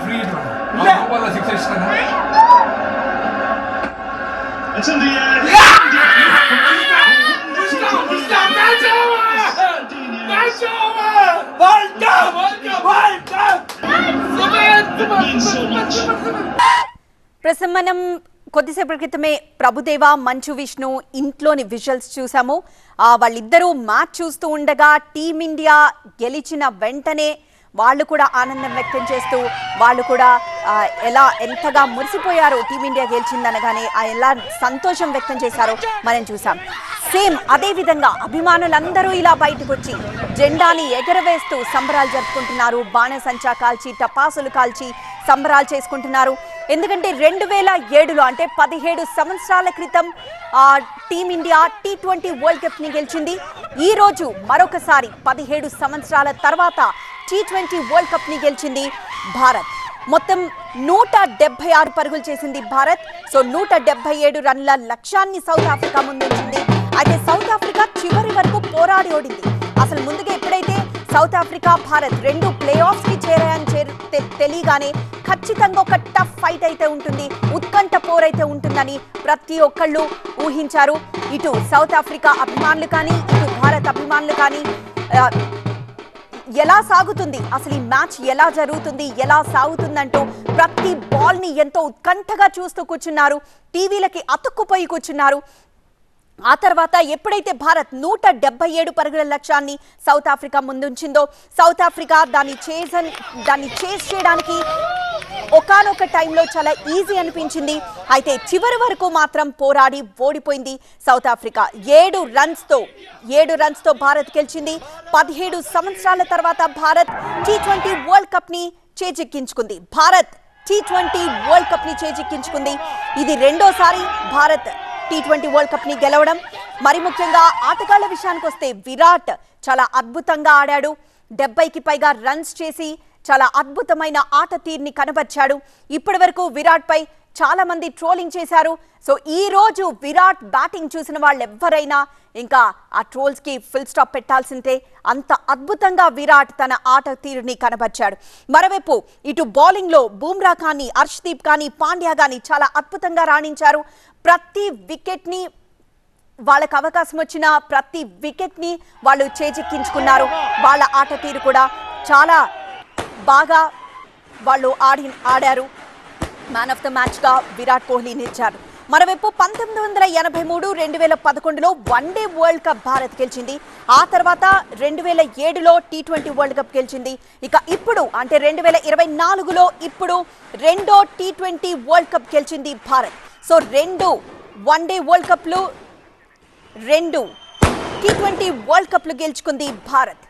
Free Yeah. Ball six ఇస్తాను It's in the air. ప్రస్తుతం మనం కొద్దిసేపటి క్రితమే ప్రభుదేవ మంచు విష్ణు ఇంట్లోని విజువల్స్ చూసాము ఆ, వాళ్ళిద్దరూ మ్యాచ్ చూస్తూ ఉండగా టీమిండియా గెలిచిన వెంటనే వాళ్ళు కూడా ఆనందం వ్యక్తం చేస్తూ వాళ్ళు కూడా ఎలా ఎంతగా మురిసిపోయారో టీమిండియా గెలిచిందనగానే ఆ ఎలా సంతోషం వ్యక్తం చేశారో మనం చూసాం సేమ్ అదే విధంగా అభిమానులందరూ ఇలా బయటకు వచ్చి జెండాని ఎగరవేస్తూ సంబరాలు జరుపుకుంటున్నారు. బాణసంచా కాల్చి టపాసులు కాల్చి సంబరాలు చేసుకుంటున్నారు. ఎందుకంటే రెండు వేల ఏడులో అంటే పదిహేడు సంవత్సరాల క్రితం team India T twenty World కప్ని గెలిచింది. ఈ రోజు మరొకసారి పదిహేడు సంవత్సరాల తర్వాత టీ ట్వంటీ వరల్డ్ కప్ని గెలిచింది భారత్. మొత్తం నూట డెబ్బై ఆరు పరుగులు చేసింది భారత్. సో నూట డెబ్బై ఏడు రన్ల లక్ష్యాన్ని సౌత్ ఆఫ్రికా ముందుంచింది. అయితే సౌత్ ఆఫ్రికా చివరి వరకు పోరాడి ఓడింది. అసలు ముందుగా ఎప్పుడైతే సౌత్ ఆఫ్రికా భారత్ రెండు ప్లే ఆఫ్కి చేరాయని చేరు- తెలియగానే ఖచ్చితంగా ఒక టఫ్ ఫైట్ అయితే ఉంటుంది ఉత్కంఠ పోరైతే ఉంటుందని ప్రతి ఒక్కళ్ళు ఊహించారు. ఇటు సౌత్ ఆఫ్రికా అభిమానులు కానీ ఇటు భారత్ అభిమానులు కానీ ఎలా సాగుతుంది? అసలు ఈ మ్యాచ్ ఎలా జరుగుతుంది? ఎలా సాగుతుందంటూ ప్రతి బాల్ని ఎంతో ఉత్కంఠగా చూస్తూ కూర్చున్నారు. టీవీలకి అతుక్కుపోయి కూర్చున్నారు. ఆ తర్వాత ఎప్పుడైతే భారత్ నూట డెబ్బై ఏడు పరుగుల లక్ష్యాన్ని సౌత్ ఆఫ్రికా ముందుంచిందో సౌత్ ఆఫ్రికా దాన్ని చేస దాన్ని చేస్ చేయడానికి ఒకానొక టైంలో చాలా ఈజీ అనిపించింది. అయితే చివరి వరకు మాత్రం పోరాడి ఓడిపోయింది సౌత్ ఆఫ్రికా. ఏడు రన్స్తో ఏడు రన్స్తో భారత్ గెలిచింది. పదిహేడు సంవత్సరాల తర్వాత భారత్ టీ ట్వంటీ వరల్డ్ కప్ని చేజిక్కించుకుంది. భారత్ టీ ట్వంటీ వరల్డ్ కప్ని చేజిక్కించుకుంది. ఇది రెండోసారి భారత్ టీ ట్వంటీ వరల్డ్ కప్ని గెలవడం. మరి ముఖ్యంగా ఆటగాళ్ళ విషయానికి వస్తే విరాట్ చాలా అద్భుతంగా ఆడాడు. డెబ్బైకి పైగా రన్స్ చేసి చాలా అద్భుతమైన ఆట తీరుని కనబర్చాడు. ఇప్పటి వరకు విరాట్ పై చాలా మంది ట్రోలింగ్ చేశారు. సో ఈ రోజు విరాట్ బ్యాటింగ్ చూసిన వాళ్ళు ఎవ్వరైనా ఇంకా ఆ ట్రోల్స్కి ఫుల్ స్టాప్ పెట్టాల్సిందే. అంత అద్భుతంగా విరాట్ తన ఆట తీరుని కనబర్చాడు. మరోవైపు ఇటు బౌలింగ్లో బూమ్రా కానీ హర్ష్దీప్ కానీ పాండ్యా కానీ చాలా అద్భుతంగా రాణించారు. ప్రతి వికెట్ని వాళ్ళకి అవకాశం వచ్చిన ప్రతి వికెట్ని వాళ్ళు చేజిక్కించుకున్నారు. వాళ్ళ ఆట తీరు కూడా చాలా బాగా వాళ్ళు ఆడి ఆడారు. మ్యాన్ ఆఫ్ ద మ్యాచ్గా విరాట్ కోహ్లీ నిలిచారు. మరోవైపు పంతొమ్మిది వందల ఎనభై మూడు రెండు వేల పదకొండులో వన్డే వరల్డ్ కప్ భారత్ గెలిచింది. ఆ తర్వాత రెండు వేల ఏడులో టీ ట్వంటీ వరల్డ్ కప్ గెలిచింది. ఇక ఇప్పుడు అంటే రెండు వేల ఇరవై నాలుగులో ఇప్పుడు రెండో టీ ట్వంటీ వరల్డ్ కప్ గెలిచింది భారత్. సో రెండు వన్డే వరల్డ్ కప్లు రెండు టీ ట్వంటీ వరల్డ్ కప్లు గెలుచుకుంది భారత్.